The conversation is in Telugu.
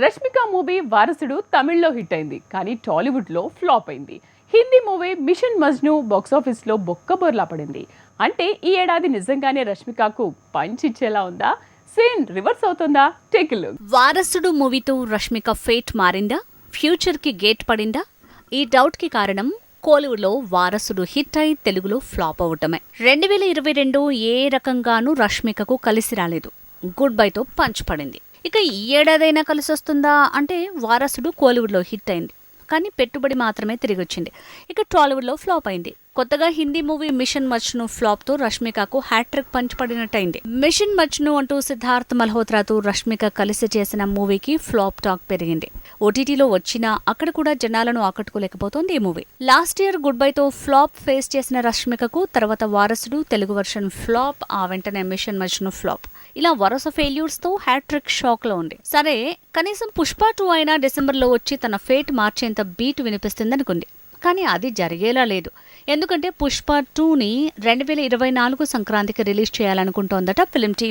రష్మిక మూవీ వారసుడు తమిళ్ళో హిట్ అయింది కానీ టాలీవుడ్లో ఫ్లాప్ అయింది. హిందీ మూవీ మిషన్ మజ్ను బాక్సాఫీస్లో బొక్కబోర్లా పడింది. అంటే ఈ ఏడాది నిజంగానే రష్మికకు పంచ్ ఇచ్చేలా ఉందా? సీన్ రివర్స్ అవుతుందా? టేక్ లుక్ వారసుడు మూవీతో రష్మిక ఫేట్ మారిందా? ఫ్యూచర్కి గేట్ పడిందా? ఈ డౌట్కి కారణం కోలీవుడ్లో వారసుడు హిట్ అయి తెలుగులో ఫ్లాప్ అవటమే. రెండు వేల ఇరవై రెండు ఏ రకంగానూ రష్మికకు కలిసి రాలేదు. గుడ్ బైతో పంచ్ పడింది. ఇక ఈ ఏడాదైనా కలిసి వస్తుందా అంటే వారసుడు కోలీవుడ్లో హిట్ అయింది. కానీ పెట్టుబడి మాత్రమే తిరిగి వచ్చింది ఇక టాలీవుడ్లో ఫ్లాప్ అయింది. కొత్తగా హిందీ మూవీ మిషన్ మచ్ను ఫ్లాప్తో రష్మికకు హ్యాట్రిక్ పంచ్ పడినట్టయింది. మిషన్ మచ్ను అంటూ సిద్ధార్థ్ మల్హోత్రాతో రష్మిక కలిసి చేసిన మూవీకి ఫ్లాప్ టాక్ పెరిగింది. ఓటీటీలో వచ్చినా అక్కడ కూడా జనాలను ఆకట్టుకోలేకపోతోంది ఈ movie. Last year goodbye తో ఫ్లాప్ ఫేస్ చేసిన రష్మికకు తర్వాత వారసుడు తెలుగు వర్షన్ ఫ్లాప్ ఆ వెంటనే మిషన్ మజ్ను ఫ్లాప్. ఇలా వరుస ఫెయిల్యూర్స్తో హ్యాట్రిక్ షాక్లో ఉంది. సరే కనీసం పుష్ప టూ అయినా డిసెంబర్లో వచ్చి తన ఫేట్ మార్చేంత బీట్ వినిపిస్తుందనుకుంది. కానీ అది జరిగేలా లేదు. ఎందుకంటే పుష్ప టూని రెండు వేల ఇరవై నాలుగు సంక్రాంతికి రిలీజ్ చేయాలనుకుంటోందట ఫిల్మ్ టీం